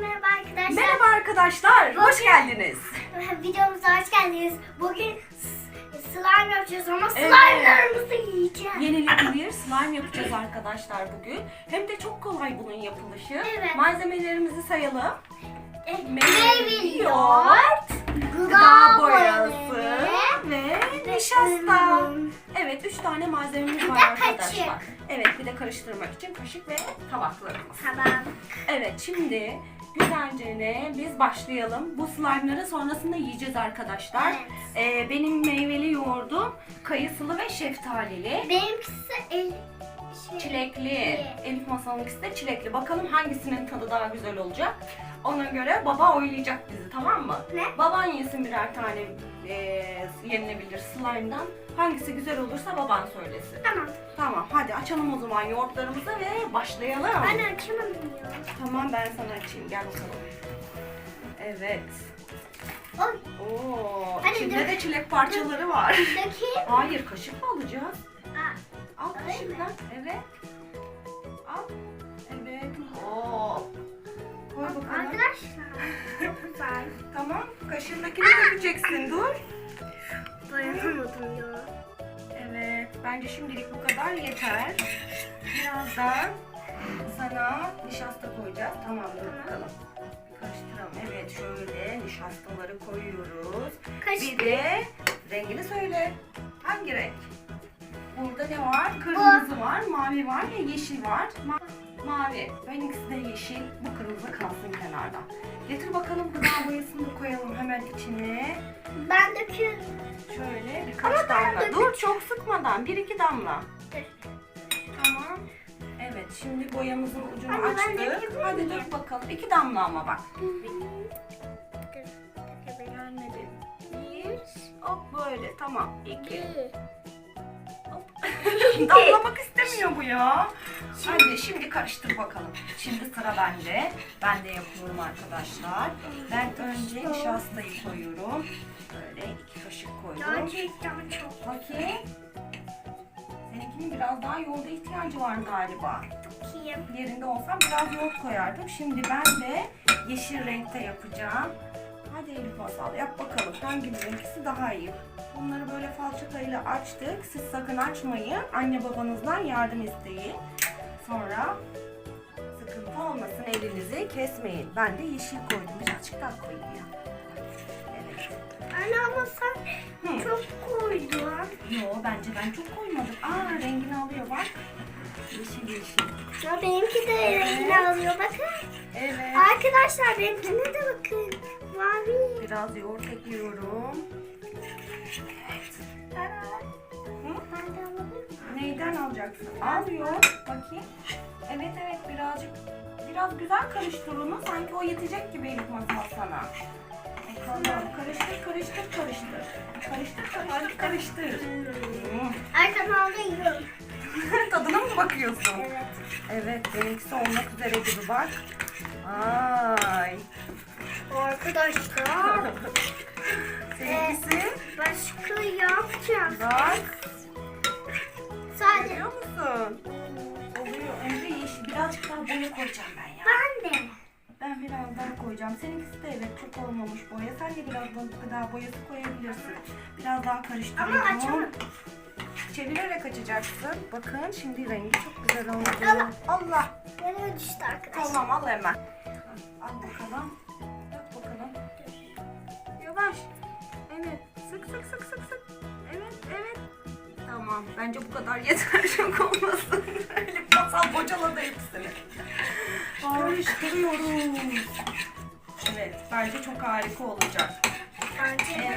merhaba arkadaşlar. Merhaba arkadaşlar, hoş Bugün- geldiniz. Videomuza hoş geldiniz. Bugün s- slime yapacağız ama slime'larımızı yiyeceğiz. Yenilebilir slime yapacağız arkadaşlar bugün. Hem de çok kolay bunun yapılışı. Evet. Malzemelerimizi sayalım. E, Meyveli yoğurt, yoğurt, Gıda boyası ve nişasta. ım, Evet, üç tane malzememiz var de arkadaşlar. Evet, bir de karıştırmak için kaşık ve tabaklarımız. Tamam. Evet, şimdi güzelce ne? Biz başlayalım. Bu slime'ları sonrasında yiyeceğiz arkadaşlar. Evet. Ee, benim meyveli yoğurdum kayısılı ve şeftalili. Benimkisi el, şey, Çilekli. Elif masalınkisi de çilekli. Bakalım hangisinin tadı daha güzel olacak. Ona göre baba oylayacak bizi tamam mı? Ne? Baban yesin birer tane e, yenilebilir slime'dan. Hangisi güzel olursa baban söylesin. Tamam. Tamam hadi açalım o zaman yoğurtlarımızı ve başlayalım. Ben açamadım ya. Tamam ben sana açayım gel bakalım. Evet. Oy. Oo, Hadi içinde dök. de çilek parçaları var. Dökeyim. Hayır kaşık mı alacağız? Aa, Al kaşıkla. Evet. Arkadaşlar. Çok güzel. Tamam. Kaşığındakini dökeceksin. Dur. Dayanamadım ya. Evet. Bence şimdilik bu kadar yeter. Birazdan sana nişasta koyacağız. Tamam dur bakalım. Karıştıralım. Evet şöyle nişastaları koyuyoruz. Kaşık. Bir de rengini söyle. Hangi renk? Burada ne var? Kırmızı var, mavi var ve yeşil var. Ma- mavi. Benimkisi de yeşil. Bu kırmızı kalsın kenarda. Getir bakalım gıda boyasını da koyalım hemen içine. Ben döküyorum. Şöyle birkaç Ama ben damla. Dur çok sıkmadan. Bir iki damla. Dur. Tamam. Evet şimdi boyamızın ucunu ben açtık. Hadi dur bakalım. İki damla ama bak. Dur. Gelmedi. Bir. Hop böyle tamam. İki. Bir. Damlamak istemiyor bu ya. Hadi şimdi karıştır bakalım. Şimdi sıra bende. Ben de yapıyorum arkadaşlar. Ben önce nişastayı koyuyorum. Böyle iki kaşık koydum. Gerçekten çok Bakayım. Seninkinin biraz daha yoğurda ihtiyacı var galiba. Yerinde olsam biraz yoğurt koyardım. Şimdi ben de yeşil renkte yapacağım. Hadi Elif Masal yap bakalım. Hangi renklisi daha iyi? Bunları böyle falçatayla açtık. Siz sakın açmayın. Anne babanızdan yardım isteyin. Sonra sıkıntı olmasın elinizi kesmeyin. Ben de yeşil koydum. Birazcık daha koyayım ya. Evet. Anne ama sen Hı. çok koydun. Yo bence ben çok koymadım. Aa rengini alıyor bak. Yeşil yeşil. Ya benimki de rengini alıyor bakın. Evet. Arkadaşlar benimkine de bakın. Mavi. Biraz yoğurt ekliyorum. Hı? Neyden alacaksın? Al yoğurt. Bakayım. Evet evet birazcık biraz güzel karıştır onu. Sanki o yetecek gibi Elif Masal sana. Bakalım. Karıştır karıştır karıştır. Karıştır karıştır karıştır. Arkadan aldı yiyorum. Tadına mı bakıyorsun? Evet. Evet benimkisi olmak üzere gibi bak. Ay. Arkadaşlar Seninkisi başka yapacağım. bak. Sadece Görüyor musun? Oluyor. Önce yeşil. Birazcık daha boya koyacağım ben ya. ben de. Ben biraz daha koyacağım. Seninkisi de evet çok olmamış boya. Sen de biraz daha boyası koyabilirsin. Biraz daha karıştırıyorum. Ama açamam. Çevirerek açacaksın. Bakın şimdi rengi çok güzel oldu. Allah. Allah. Yere düştü arkadaşlar. Tamam al hemen. Al bakalım. Dök bakalım. Yavaş. Evet. Sık sık sık sık sık. Evet evet. Tamam. Bence bu kadar yeter. Çok olmasın. Elif masal bocaladı hepsini. Karıştırıyoruz. Evet. Bence çok harika olacak. Bence de.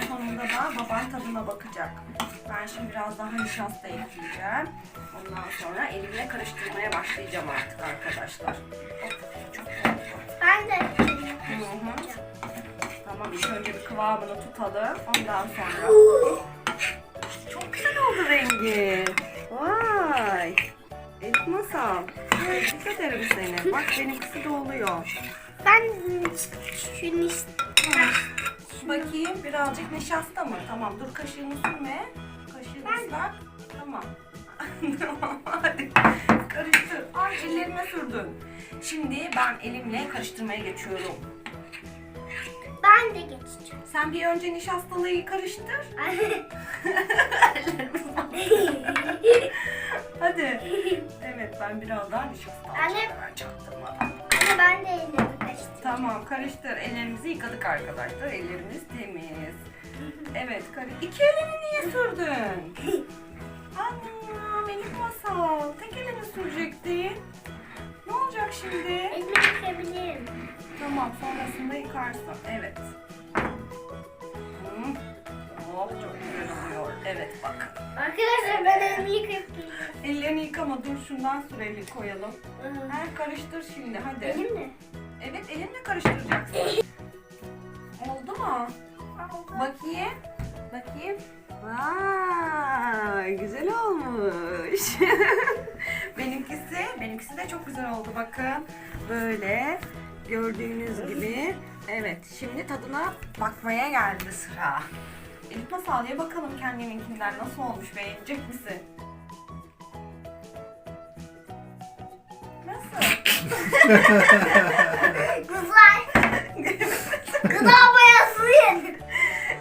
Da baban tadına bakacak. Ben şimdi biraz daha nişasta ekleyeceğim. Ondan sonra elimle karıştırmaya başlayacağım artık arkadaşlar. Hop, çok oldu. Ben de. Hı hı. Tamam ilk önce bir kıvamını tutalım. Ondan sonra. Çok güzel oldu rengi. Vay. Elif masal. Tebrik ederim seni. Bak benimkisi de oluyor. Ben şunu işte. Bakayım birazcık nişasta mı? Tamam dur kaşığını sürme. Kaşığını ıslak. Tamam. hadi. Karıştır. Ay ellerime sürdün. Şimdi ben elimle karıştırmaya geçiyorum. Ben de geçeceğim. Sen bir önce nişastalıyı karıştır. Hadi. Evet ben biraz daha nişasta alacağım çaktırmadan. Ben de ellerimi karıştırdım. Tamam karıştır. Ellerimizi yıkadık arkadaşlar. Ellerimiz temiz. Evet karış. İki elini niye sürdün? Anam benim masal. Tek elini sürecektin. Ne olacak şimdi? Elimi yıkayabilirim. Tamam sonrasında yıkarsın. Evet. Hı. Çok güzel. Evet bak. Arkadaşlar ben elimi yıkayıp. Ellerini yıkama dur şundan süreli koyalım. Ha, karıştır şimdi hadi. Elimle. Evet elinle karıştıracaksın. Oldu mu? Bakayım. Bakayım. Vay güzel olmuş. benimkisi, benimkisi de çok güzel oldu bakın. Böyle gördüğünüz gibi. Evet şimdi tadına bakmaya geldi sıra. Elif Masal'ya bakalım kendiminkinden nasıl olmuş beğenecek misin? Nasıl? Kızlar. Gıda boyası yedim.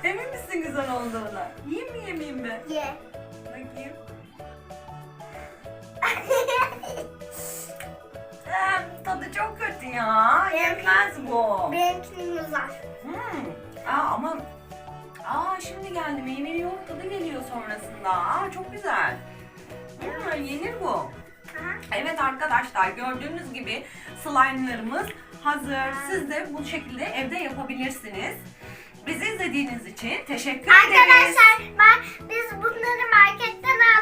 Emin misin güzel olduğuna? Yiyeyim mi yemeyeyim mi? Ye. Bakayım. Ee, tadı çok kötü ya. Yenmez bu. Benimkinin güzel. Hmm. Aa, ama Aa şimdi geldi. Meyveli yoğurt tadı geliyor sonrasında. Aa çok güzel. Hmm, yenir bu. Evet arkadaşlar gördüğünüz gibi slime'larımız hazır. Siz de bu şekilde evde yapabilirsiniz. Bizi izlediğiniz için teşekkür ederiz. Arkadaşlar biz bunları marketten aldık.